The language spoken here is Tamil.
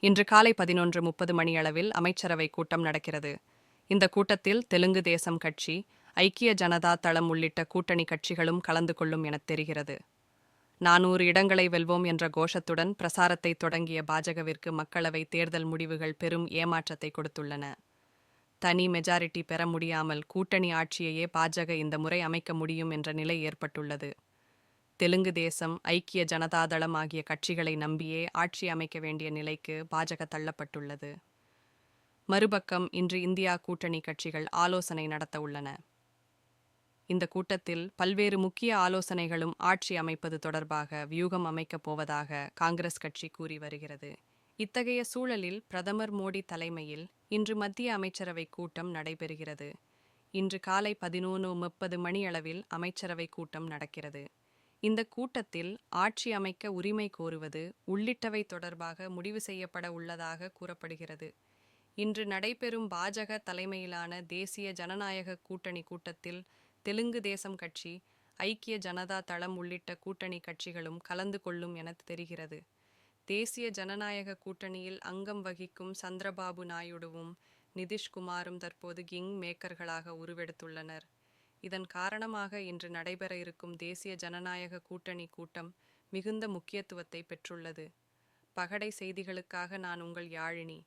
இன்று காலை பதினொன்று முப்பது மணியளவில் அமைச்சரவை கூட்டம் நடக்கிறது. இந்த கூட்டத்தில் தெலுங்கு தேசம் கட்சி ஐக்கிய ஜனதா தளம் உள்ளிட்ட கூட்டணி கட்சிகளும் கலந்து கொள்ளும் எனத் தெரிகிறது. நானூறு இடங்களை வெல்வோம் என்ற கோஷத்துடன் பிரசாரத்தை தொடங்கிய பாஜகவிற்கு மக்களவை தேர்தல் முடிவுகள் பெரும் ஏமாற்றத்தை கொடுத்துள்ளன. தனி மெஜாரிட்டி பெற முடியாமல் கூட்டணி ஆட்சியையே பாஜக இந்த முறை அமைக்க முடியும் என்ற நிலை ஏற்பட்டுள்ளது. தெலுங்கு தேசம் ஐக்கிய ஜனதாதளம் ஆகிய கட்சிகளை நம்பியே ஆட்சி அமைக்க வேண்டிய நிலைக்கு பாஜக தள்ளப்பட்டுள்ளது. மறுபக்கம் இன்று இந்தியா கூட்டணி கட்சிகள் ஆலோசனை நடத்த உள்ளன. இந்த கூட்டத்தில் பல்வேறு முக்கிய ஆலோசனைகளும் ஆட்சி அமைப்பது தொடர்பாக வியூகம் அமைக்கப் போவதாக காங்கிரஸ் கட்சி கூறி வருகிறது. இத்தகைய சூழலில் பிரதமர் மோடி தலைமையில் இன்று மத்திய அமைச்சரவை கூட்டம் நடைபெறுகிறது. இன்று காலை பதினொன்று முப்பது மணியளவில் அமைச்சரவை கூட்டம் நடக்கிறது. இந்த கூட்டத்தில் ஆட்சி அமைக்க உரிமை கோருவது உள்ளிட்டவை தொடர்பாக முடிவு செய்யப்பட உள்ளதாக கூறப்படுகிறது. இன்று நடைபெறும் பாஜக தலைமையிலான தேசிய ஜனநாயக கூட்டணி கூட்டத்தில் தெலுங்கு தேசம் கட்சி ஐக்கிய ஜனதா தளம் உள்ளிட்ட கூட்டணி கட்சிகளும் கலந்து கொள்ளும் என தெரிகிறது. தேசிய ஜனநாயக கூட்டணியில் அங்கம் வகிக்கும் சந்திரபாபு நாயுடுவும் நிதிஷ்குமாரும் தற்போது கிங் மேக்கர்களாக உருவெடுத்துள்ளனர். இதன் காரணமாக இன்று நடைபெற இருக்கும் தேசிய ஜனநாயக கூட்டணி கூட்டம் மிகுந்த முக்கியத்துவத்தை பெற்றுள்ளது. பகடை செய்திகளுக்காக நான் உங்கள் யாழினி.